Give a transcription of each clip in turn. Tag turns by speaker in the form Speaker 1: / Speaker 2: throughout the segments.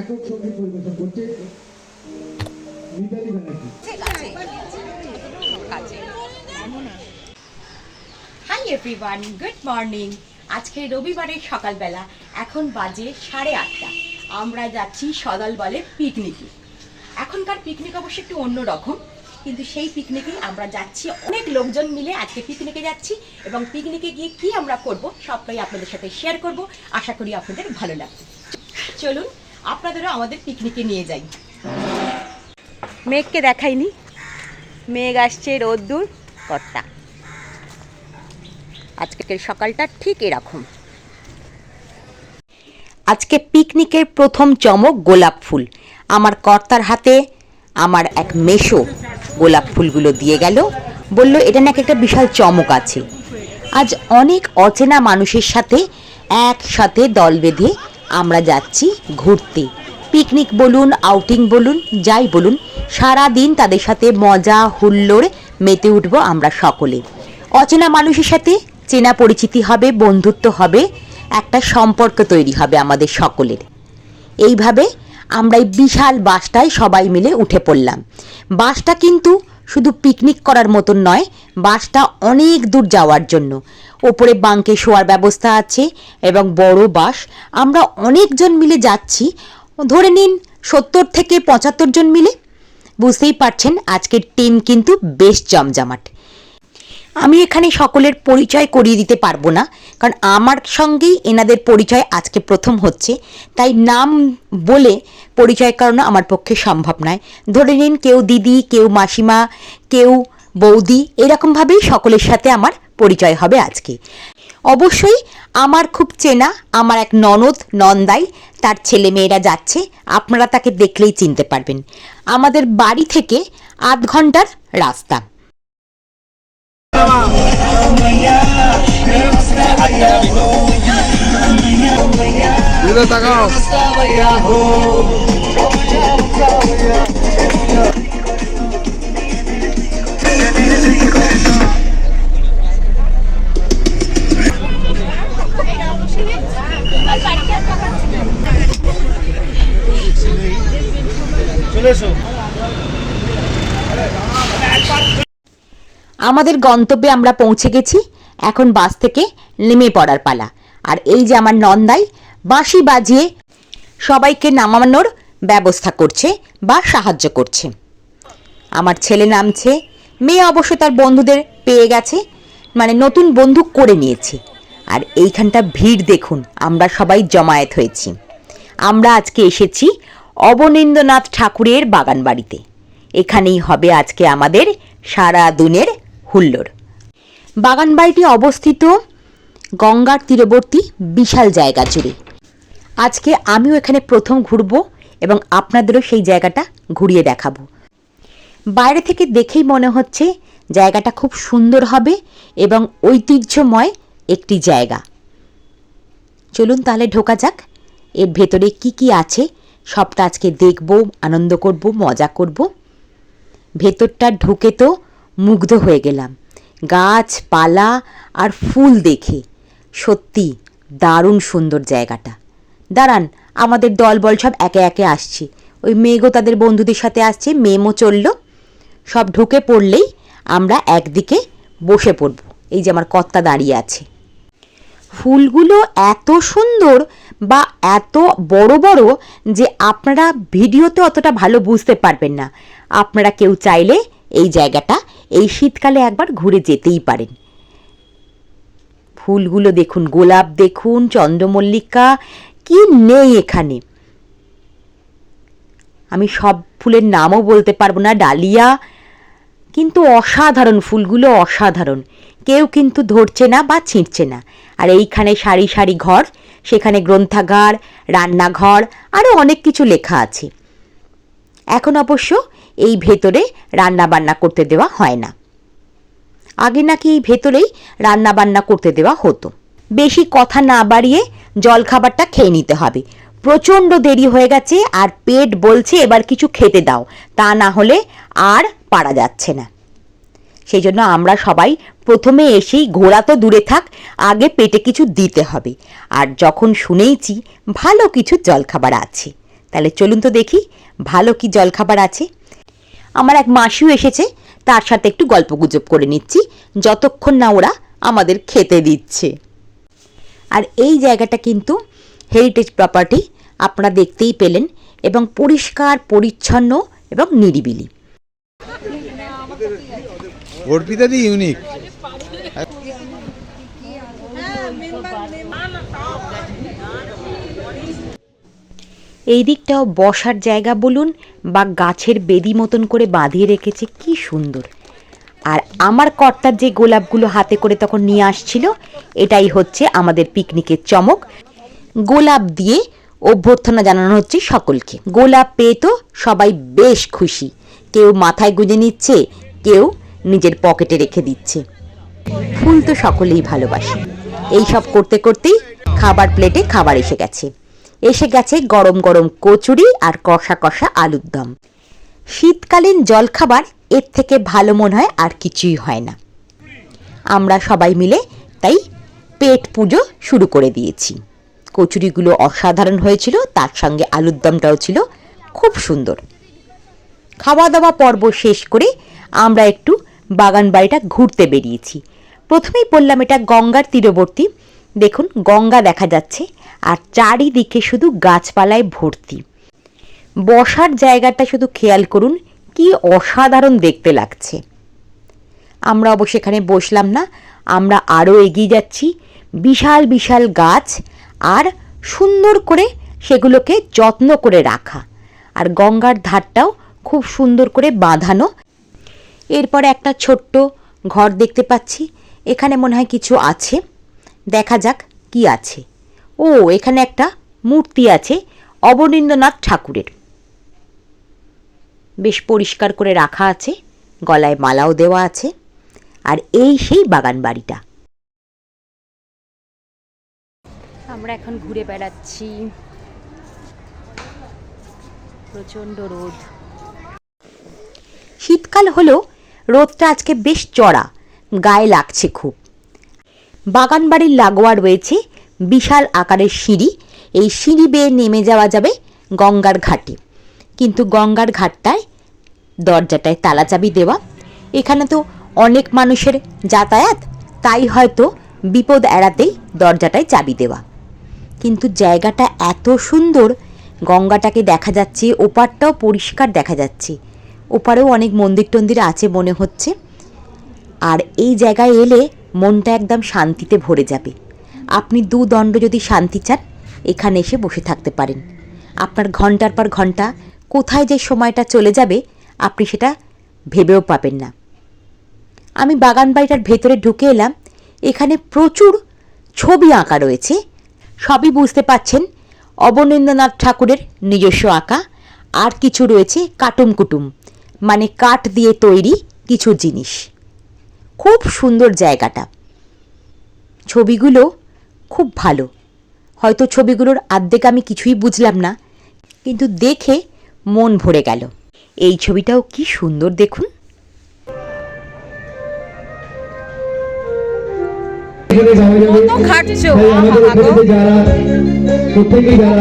Speaker 1: একক সংগীত পরিবেশন করছে Mitali Banerjee.
Speaker 2: Hi everyone good morning আজকে রবিবারের সকালবেলা এখন বাজে সাড়ে আটটা। আমরা যাচ্ছি সদল বলে পিকনিকে। এখনকার পিকনিক অবশ্য একটু অন্যরকম, কিন্তু সেই পিকনিকেই আমরা যাচ্ছি। অনেক লোকজন মিলে আজকে পিকনিকে যাচ্ছি এবং পিকনিকে গিয়ে কি আমরা করব সবটাই আপনাদের সাথে শেয়ার করব। আশা করি আপনাদের ভালো লাগবে। চলুন আপনাদেরও আমাদের পিকনিকে নিয়ে যাই। মেঘকে দেখাইনি। মেঘ আসছে রোদ্দুর, কর্তা। আজকের সকালটা ঠিক এরকম। আজকে পিকনিকের প্রথম চমক গোলাপ ফুল। আমার কর্তার হাতে আমার এক মেশো গোলাপ ফুলগুলো দিয়ে গেল। বলল, এটা নাকি একটা বিশাল চমক আছে। আজ অনেক অচেনা মানুষের সাথে একসাথে দল বেঁধে আমরা যাচ্ছি ঘুরতে। পিকনিক বলুন আউটিং বলুন, যাই বলুন সারা দিন তাদের সাথে মজা, হুল্লোড় মেতে উঠব আমরা সকলে। অচেনা মানুষের সাথে চেনা পরিচিতি হবে, বন্ধুত্ব হবে, একটা সম্পর্ক তৈরি হবে আমাদের সকলের। এইভাবে আমরা এই বিশাল বাসটায় সবাই মিলে উঠে পড়লাম। বাসটা কিন্তু শুধু পিকনিক করার মতন নয়, বাসটা অনেক দূর যাওয়ার জন্য। ওপরে বাঙ্কে শোয়ার ব্যবস্থা আছে এবং বড় বাস। আমরা অনেকজন মিলে যাচ্ছি। ধরে নিন, সত্তর থেকে পঁচাত্তর জন মিলে। বুঝতেই পারছেন, আজকের টিম কিন্তু বেশ জমজমাট। আমি এখানে সকলের পরিচয় করিয়ে দিতে পারব না, কারণ আমার সঙ্গেই এনাদের পরিচয় আজকে প্রথম হচ্ছে। তাই নাম বলে পরিচয় করানো আমার পক্ষে সম্ভব নয়। ধরে নিন কেউ দিদি, কেউ মাসিমা, কেউ বৌদি, এরকমভাবেই সকলের সাথে আমার পরিচয় হবে আজকে। অবশ্যই আমার খুব চেনা, আমার এক ননদ, নন্দাই, তার ছেলে মেয়েরা যাচ্ছে, আপনারা তাকে দেখলেই চিনতে পারবেন। আমাদের বাড়ি থেকে আধ ঘণ্টার রাস্তা।
Speaker 3: দিদা তাকাও।
Speaker 2: আমাদের গন্তব্যে আমরা পৌঁছে গেছি। এখন বাস থেকে নেমে পড়ার পালা। আর এই যে আমার নন্দাই, বাঁশি বাজিয়ে সবাইকে নামানোর ব্যবস্থা করছে বা সাহায্য করছে। আমার ছেলে নামছে, মেয়ে অবশ্য তার বন্ধুদের পেয়ে গেছে মানে নতুন বন্ধু করে নিয়েছে। আর এইখানটা ভিড় দেখুন, আমরা সবাই জমায়েত হয়েছি। আমরা আজকে এসেছি অবনীন্দ্রনাথ ঠাকুরের বাগান বাড়িতে এখানেই হবে আজকে আমাদের সারা দিনের হুল্লোড়। বাগান বাড়িটি অবস্থিত গঙ্গার তীরবর্তী বিশাল জায়গা জুড়ে। আজকে আমিও এখানে প্রথম ঘুরবো এবং আপনাদেরও সেই জায়গাটা ঘুরিয়ে দেখাবো। বাইরে থেকে দেখেই মনে হচ্ছে জায়গাটা খুব সুন্দর হবে এবং ঐতিহ্যময় একটি জায়গা। চলুন তাহলে ঢোকা যাক। এর ভেতরে কি কি আছে সবটা আজকে দেখব, আনন্দ করব, মজা করব। ভেতরটা ঢুকে তো মুগ্ধ হয়ে গেলাম। গাছপালা আর ফুল দেখে। সত্যি দারুণ সুন্দর জায়গাটা। দাঁড়ান, আমাদের দলবল সব একে একে আসছে। ওই মেঘও তাদের বন্ধুদের সাথে আসছে, মেমও চলল। সব ঢুকে পড়লেই আমরা একদিকে বসে পড়ব। এই যে আমার কর্তা দাঁড়িয়ে আছে। ফুলগুলো এত সুন্দর বা এত বড় বড় যে আপনারা ভিডিওতে অতটা ভালো বুঝতে পারবেন না। আপনারা কেউ চাইলে এই জায়গাটা এই শীতকালে একবার ঘুরে যেতেই পারেন। ফুলগুলো দেখুন, গোলাপ দেখুন, চন্দ্রমল্লিকা, কি নেই এখানে? আমি সব ফুলের নামও বলতে পারব না, ডালিয়া, কিন্তু অসাধারণ, ফুলগুলো অসাধারণ। কেউ কিন্তু ধরছে না বা ছিঁড়ছে না। আর এইখানে সারি সারি ঘর, সেখানে গ্রন্থাগার, রান্নাঘর আরও অনেক কিছু লেখা আছে। এখন অবশ্য এই ভেতরে রান্না বান্না করতে দেওয়া হয় না। আগে নাকি এই ভেতরেই রান্না বান্না করতে দেওয়া হতো। বেশি কথা না বাড়িয়ে জলখাবারটা খেয়ে নিতে হবে। প্রচণ্ড দেরি হয়ে গেছে আর পেট বলছে এবার কিছু খেতে দাও, তা না হলে আর পারা যাচ্ছে না। সেই জন্য আমরা সবাই প্রথমে এসেই ঘোড়া তো দূরে থাক, আগে পেটে কিছু দিতে হবে। আর যখন শুনেইছি ভালো কিছু জলখাবার আছে, তাহলে চলুন তো দেখি ভালো কি জলখাবার আছে। আমার এক মাসিও এসেছে, তার সাথে একটু গল্প গুজব করে নিচ্ছি, যতক্ষণ না ওরা আমাদের খেতে দিচ্ছে। আর এই জায়গাটা কিন্তু হেরিটেজ প্রপার্টি আপনারা দেখতেই পেলেন এবং পরিষ্কার, পরিচ্ছন্ন এবং নিরিবিলি।
Speaker 3: ইউনিক
Speaker 2: এই দিকটাও বসার জায়গা বলুন বা গাছের বেদি মতন করে বাঁধিয়ে রেখেছে, কি সুন্দর। আর আমার কর্তার যে গোলাপগুলো হাতে করে তখন নিয়ে আসছিল, এটাই হচ্ছে আমাদের পিকনিকের চমক। গোলাপ দিয়ে অভ্যর্থনা জানানো হচ্ছে সকলকে। গোলাপ পেয়ে তো সবাই বেশ খুশি। কেউ মাথায় গুঁজে নিচ্ছে, কেউ নিজের পকেটে রেখে দিচ্ছে। ফুল তো সকলেই ভালোবাসে। এই সব করতে করতেই খাবার প্লেটে খাবার এসে গেছে। এসে গেছে গরম গরম কচুরি আর কষা কষা আলুর দম। শীতকালীন জলখাবার, এর থেকে ভালো মনে হয় আর কিছুই হয় না। আমরা সবাই মিলে তাই পেট পুজো শুরু করে দিয়েছি। কচুরিগুলো অসাধারণ হয়েছিল, তার সঙ্গে আলুর দমটাও ছিল খুব সুন্দর। খাওয়া দাওয়া পর্ব শেষ করে আমরা একটু বাগান বাড়িটা ঘুরতে বেরিয়েছি। প্রথমেই বললাম এটা গঙ্গার তীরবর্তী। দেখুন, গঙ্গা দেখা যাচ্ছে আর চারিদিকে শুধু গাছপালায় ভর্তি। বসার জায়গাটা শুধু খেয়াল করুন, কি অসাধারণ দেখতে লাগছে। আমরা অবশ্য এখানে বসলাম না, আমরা আরও এগিয়ে যাচ্ছি। বিশাল বিশাল গাছ আর সুন্দর করে সেগুলোকে যত্ন করে রাখা। আর গঙ্গার ধারটাও খুব সুন্দর করে বাঁধানো। এরপরে একটা ছোট্ট ঘর দেখতে পাচ্ছি। এখানে মনে হয় কিছু আছে। দেখা যাক কি আছে। ও এখানে একটা মূর্তি আছে অবনীন্দ্রনাথ ঠাকুরের। বেশ পরিষ্কার করে রাখা আছে গলায় মালাও দেওয়া আছে আর এই সেই বাগান বাড়িটা। আমরা এখন ঘুরে বেড়াচ্ছি। প্রচণ্ড রোদ। শীতকাল হলো রোদটা আজকে বেশ চড়া গায়ে লাগছে খুব। বাগান বাড়ির লাগোয়া রয়েছে বিশাল আকারের সিঁড়ি। এই সিঁড়ি বেয়ে নেমে যাওয়া যাবে গঙ্গার ঘাটে। কিন্তু গঙ্গার ঘাটটায় দরজাটায় তালা চাবি দেওয়া। এখানে তো অনেক মানুষের যাতায়াত, তাই হয়তো বিপদ এড়াতেই দরজাটায় চাবি দেওয়া। কিন্তু জায়গাটা এত সুন্দর, গঙ্গাটাকে দেখা যাচ্ছে, ওপারটাও পরিষ্কার দেখা যাচ্ছে। ওপারেও অনেক মন্দির টন্দির আছে মনে হচ্ছে। আর এই জায়গায় এলে মনটা একদম শান্তিতে ভরে যাবে। আপনি দু দণ্ড যদি শান্তি চান, এখানে এসে বসে থাকতে পারেন। আপনার ঘণ্টার পর ঘণ্টা কোথায় যে সময়টা চলে যাবে, আপনি সেটা ভেবেও পাবেন না। আমি বাগান বাড়িটার ভেতরে ঢুকে এলাম, এখানে প্রচুর ছবি আঁকা রয়েছে। সবই বুঝতে পাচ্ছেন, অবনীন্দ্রনাথ ঠাকুরের নিজস্ব আঁকা, আর কিছু রয়েছে কাটুম কুটুম মানে কাঠ দিয়ে তৈরি কিছু জিনিস। খুব সুন্দর জায়গাটা। ছবিগুলো খুব ভালো। হয়তো ছবিগুলোর আর্ধেক আমি কিছুই বুঝলাম না কিন্তু দেখে মন ভরে গেল। এই ছবিটাও কি সুন্দর দেখুন।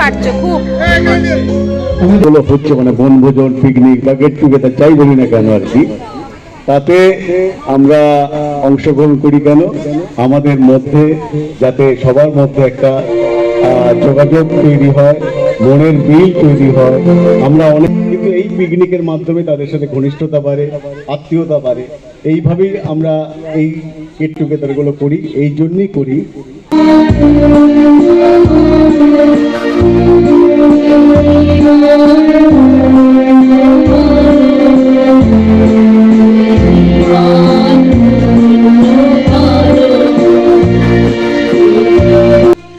Speaker 1: খাটছো। খুব
Speaker 4: মানে বনভোজন পিকনিক বা গেট টুগেদার যাই বলি না কেন আর কি। তাতে আমরা অংশগ্রহণ করি কেন? আমাদের মধ্যে যাতে সবার মধ্যে একটা যোগাযোগ তৈরি হয়, মনের মিল তৈরি হয়। আমরা অনেক কিন্তু এই পিকনিকের মাধ্যমে তাদের সাথে ঘনিষ্ঠতা বাড়ে, আত্মীয়তা বাড়ে। এইভাবেই আমরা এই গেট টুগেদারগুলো করি, এই জন্যই করি।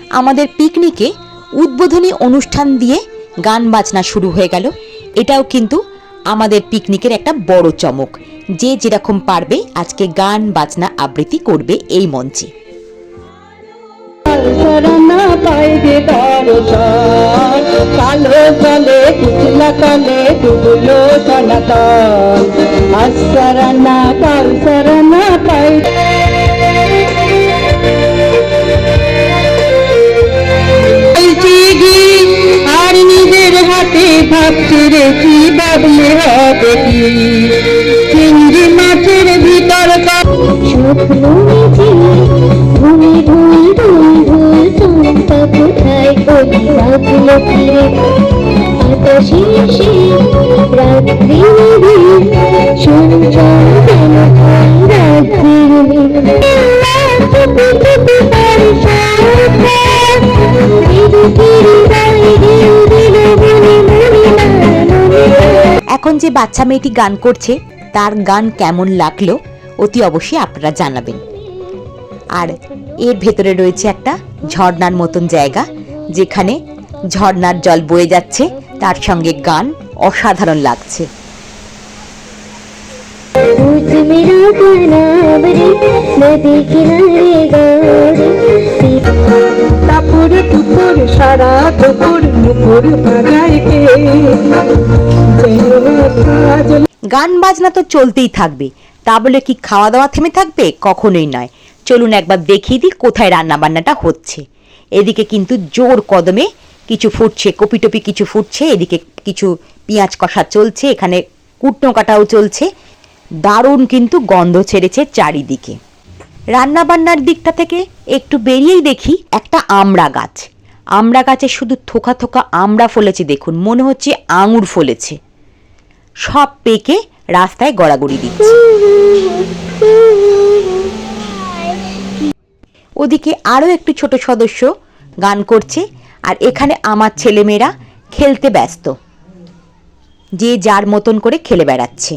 Speaker 2: আমাদের পিকনিকে উদ্বোধনী অনুষ্ঠান দিয়ে গান বাজনা শুরু হয়ে গেল। এটাও কিন্তু আমাদের পিকনিকের একটা বড় চমক। যে যেরকম পারবে আজকে গান বাজনা আবৃত্তি করবে এই মঞ্চে।
Speaker 5: শরণা পাইবে দর্শন কালো চলে কুচলা কলে ডুবলো সনাতন। আসরণা কাল শরণা পাই। আর নিজের হাতে ভাবছি রে কি ভাবলে হবে কি? চিংড়ি মাছের ভিতর
Speaker 6: স্বপ্ন
Speaker 2: যে বাচ্চা মেয়েটি গান করছে, তার গান কেমন লাগল, অতি অবশ্যই আপনারা জানাবেন। আর এর ভেতরে রয়েছে একটা ঝর্নার মতন জায়গা, যেখানে ঝর্নার জল বয়ে যাচ্ছে, তার সঙ্গে গান অসাধারণ লাগছে।
Speaker 6: मेरा गुलाब रे नदी किनारे गाँव रे
Speaker 5: টাপুর টুপুর সারা দুপুর নুপুর বাজায় কে যেন কাজ
Speaker 2: গান বাজনা তো চলতেই থাকবে তা বলে কি খাওয়া দাওয়া থেমে থাকবে কখনোই নয় চলুন একবার দেখিয়ে দিই কোথায় রান্না বান্নাটা হচ্ছে এদিকে কিন্তু জোর কদমে কিছু ফুটছে কপি টপি কিছু ফুটছে এদিকে কিছু পেঁয়াজ কষা চলছে এখানে কুটনো কাটাও চলছে দারুণ কিন্তু গন্ধ ছেড়েছে চারিদিকে। রান্না বান্নার দিকটা থেকে একটু বেরিয়েই দেখি একটা আমড়া গাছ। আমড়া গাছে শুধু থোকা থোকা আমড়া ফলেছে দেখুন, মনে হচ্ছে আঙুর ফলেছে। সব পেকে রাস্তায় গড়াগড়ি দিচ্ছে। ওদিকে আরও একটু ছোট সদস্য গান করছে আর এখানে আমার ছেলেমেয়েরা খেলতে ব্যস্ত, যে যার মতন করে খেলে বেড়াচ্ছে।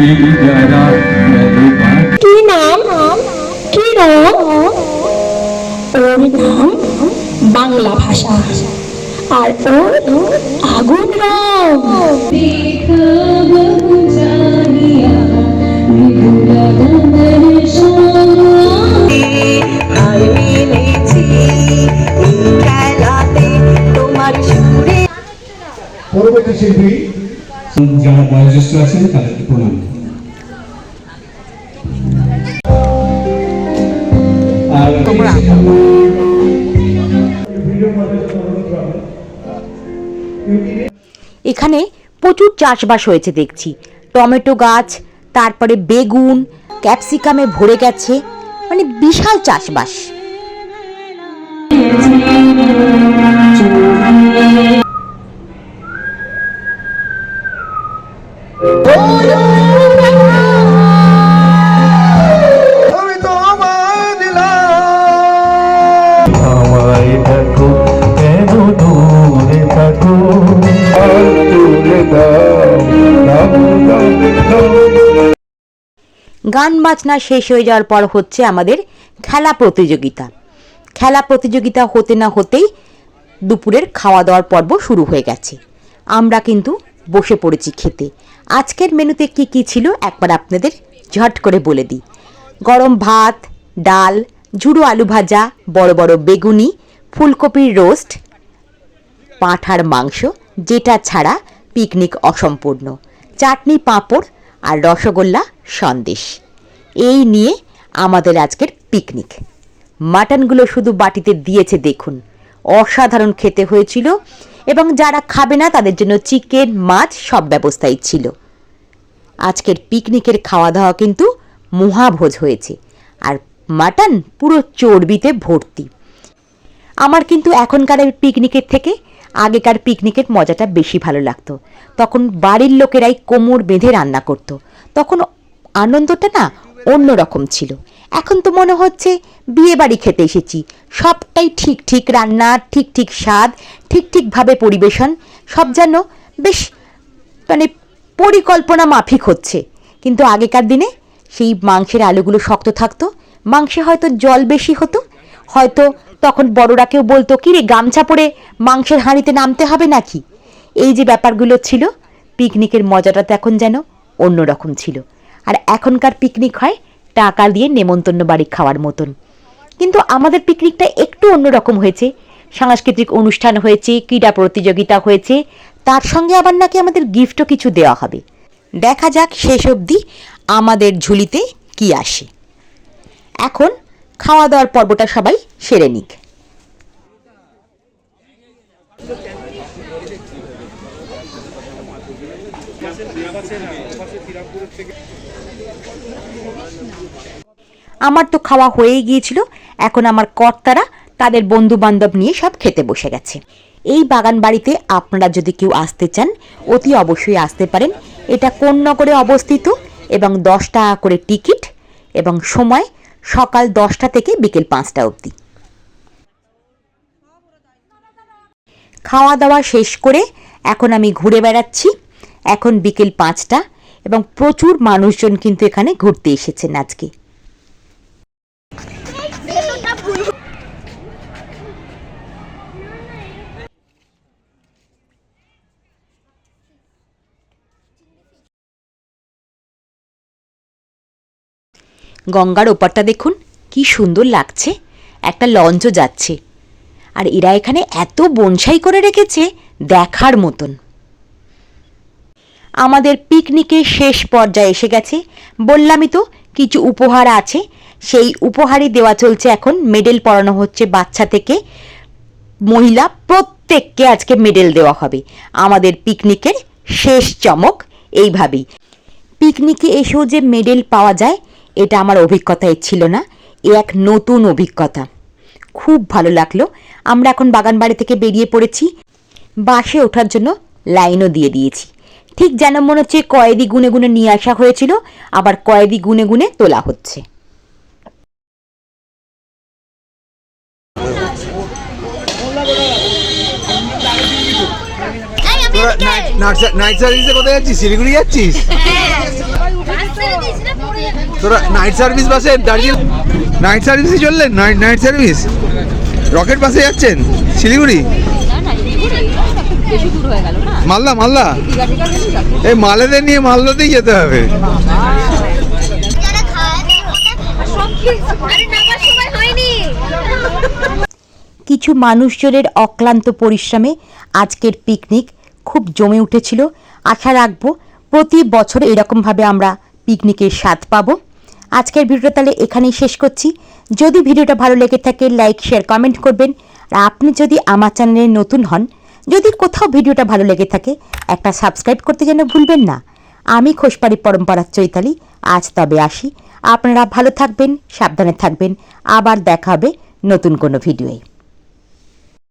Speaker 6: কি নাম? কি বাংলা ভাষা। আর ওর আগুন রং।
Speaker 4: পরবর্তী শিল্পী,
Speaker 7: যারা বয়োজ্যেষ্ঠ আছেন, তাদেরকে প্রণাম।
Speaker 2: এখানে প্রচুর চাষবাস হয়েছে দেখছি। টমেটো গাছ, তারপরে বেগুন, ক্যাপসিকামে ভরে গেছে। মানে বিশাল চাষবাস। গান বাজনা শেষ হয়ে যাওয়ার পর হচ্ছে আমাদের খেলা প্রতিযোগিতা। খেলা প্রতিযোগিতা হতে না হতেই দুপুরের খাওয়া দাওয়ার পর্ব শুরু হয়ে গেছে। আমরা কিন্তু বসে পড়েছি খেতে। আজকের মেনুতে কি কি ছিল একবার আপনাদের ঝট করে বলে দিই। গরম ভাত, ডাল, ঝুড়ো আলু ভাজা, বড় বড় বেগুনি, ফুলকপির রোস্ট, পাঁঠার মাংস, যেটা ছাড়া পিকনিক অসম্পূর্ণ, চাটনি পাঁপড় আর রসগোল্লা সন্দেশ। এই নিয়ে আমাদের আজকের পিকনিক। মাটনগুলো শুধু বাটিতে দিয়েছে দেখুন। অসাধারণ খেতে হয়েছিল এবং যারা খাবে না তাদের জন্য চিকেন, মাছ সব ব্যবস্থাই ছিল। আজকের পিকনিকের খাওয়া দাওয়া কিন্তু মহাভোজ হয়েছে। আর মাটন পুরো চর্বিতে ভর্তি। আমার কিন্তু এখনকার পিকনিকের থেকে আগেকার পিকনিকের মজাটা বেশি ভালো লাগতো। তখন বাড়ির লোকেরাই কোমর বেঁধে রান্না করতো। তখন আনন্দটা না অন্য রকম ছিল। এখন তো মনে হচ্ছে বিয়ে বাড়ি খেতে এসেছি। সবটাই ঠিক ঠিক রান্না, ঠিক ঠিক স্বাদ, ঠিক ঠিকভাবে পরিবেশন। সব যেন বেশ মানে পরিকল্পনা মাফিক হচ্ছে। কিন্তু আগেকার দিনে সেই মাংসের আলুগুলো শক্ত থাকতো। মাংসে হয়তো জল বেশি হতো। হয়তো তখন বড়রা কেউ বলতো, কি রে, গামছা পরে মাংসের হাঁড়িতে নামতে হবে নাকি? এই যে ব্যাপারগুলো ছিল, পিকনিকের মজাটা তো এখন যেন অন্যরকম ছিল। আর এখনকার পিকনিক হয় টাকা দিয়ে নেমন্তন্ন বাড়ি খাওয়ার মতন। কিন্তু আমাদের পিকনিকটা একটু অন্যরকম হয়েছে। সাংস্কৃতিক অনুষ্ঠান হয়েছে, ক্রীড়া প্রতিযোগিতা হয়েছে, তার সঙ্গে আবার নাকি আমাদের গিফটও কিছু দেওয়া হবে। দেখা যাক শেষ অবধি আমাদের ঝুলিতে কি আসে। এখন খাওয়া দাওয়ার পর্বটা সবাই সেরে নিক। আমার তো খাওয়া হয়েই গিয়েছিল। এখন আমার কর্তারা তাদের বন্ধু বান্ধব নিয়ে সব খেতে বসে গেছে। এই বাগান বাড়িতে আপনারা যদি কেউ আসতে চান, অতি অবশ্যই আসতে পারেন। এটা কোন নগরে অবস্থিত এবং দশ টাকা করে টিকিট এবং সময় সকাল দশটা থেকে বিকেল পাঁচটা অবধি। খাওয়া দাওয়া শেষ করে এখন আমি ঘুরে বেড়াচ্ছি। এখন বিকেল পাঁচটা। এবং প্রচুর মানুষজন কিন্তু এখানে ঘুরতে এসেছেন আজকে। গঙ্গার ওপারটা দেখুন, কি সুন্দর লাগছে। একটা লঞ্চও যাচ্ছে। আর এরা এখানে এত বনসাই করে রেখেছে, দেখার মতন। আমাদের পিকনিকের শেষ পর্যায়ে এসে গেছে। বললামই তো, কিছু উপহার আছে। সেই উপহারই দেওয়া চলছে এখন। মেডেল পড়ানো হচ্ছে বাচ্চা থেকে। মহিলা প্রত্যেককে আজকে মেডেল দেওয়া হবে। আমাদের পিকনিকের শেষ চমক এইভাবেই। পিকনিকে এসেও যে মেডেল পাওয়া যায়, এটা আমার অভিজ্ঞতায় ছিল না। এ এক নতুন অভিজ্ঞতা। খুব ভালো লাগল। আমরা এখন বাগান বাড়ি থেকে বেরিয়ে পড়েছি। বাসে ওঠার জন্য লাইনও দিয়ে দিয়েছি। ঠিক যেন মনে হচ্ছে কয়েদি গুনে গুনে নিয়ে আসা হয়েছিল আবার কয়েদি গুনে গুনে তোলা হচ্ছে।
Speaker 3: তোরা নাইট- নাইট- নাইট সার্ভিসে কোথায় যাচ্ছিস? শিলিগুড়ি যাচ্ছিস? তোরা নাইট সার্ভিস বাসে দার্জিলিং নাইট সার্ভিসে চললেন? নাইট নাইট সার্ভিস রকেট বাসে যাচ্ছেন? শিলিগুড়ি? মালদা মালদা? এই মালেদের নিয়ে মালদাতেই যেতে হবে।
Speaker 2: কিছু মানুষজনের অক্লান্ত পরিশ্রমে আজকের পিকনিক খুব জমে উঠেছিল। আশা রাখব প্রতি বছর এরকমভাবে আমরা পিকনিকের স্বাদ পাবো। আজকের ভিডিওটা তাহলে এখানেই শেষ করছি। যদি ভিডিওটা ভালো লেগে থাকে লাইক শেয়ার কমেন্ট করবেন। আর আপনি যদি আমার চ্যানেলে নতুন হন যদি কোথাও ভিডিওটা ভালো লেগে থাকে, একটা সাবস্ক্রাইব করতে যেন ভুলবেন না। আমি খোসপাড়ি পরম্পরার চৈতালি, আজ তবে আসি। আপনারা ভালো থাকবেন, সাবধানে থাকবেন। আবার দেখা হবে নতুন কোনো ভিডিওয়ে।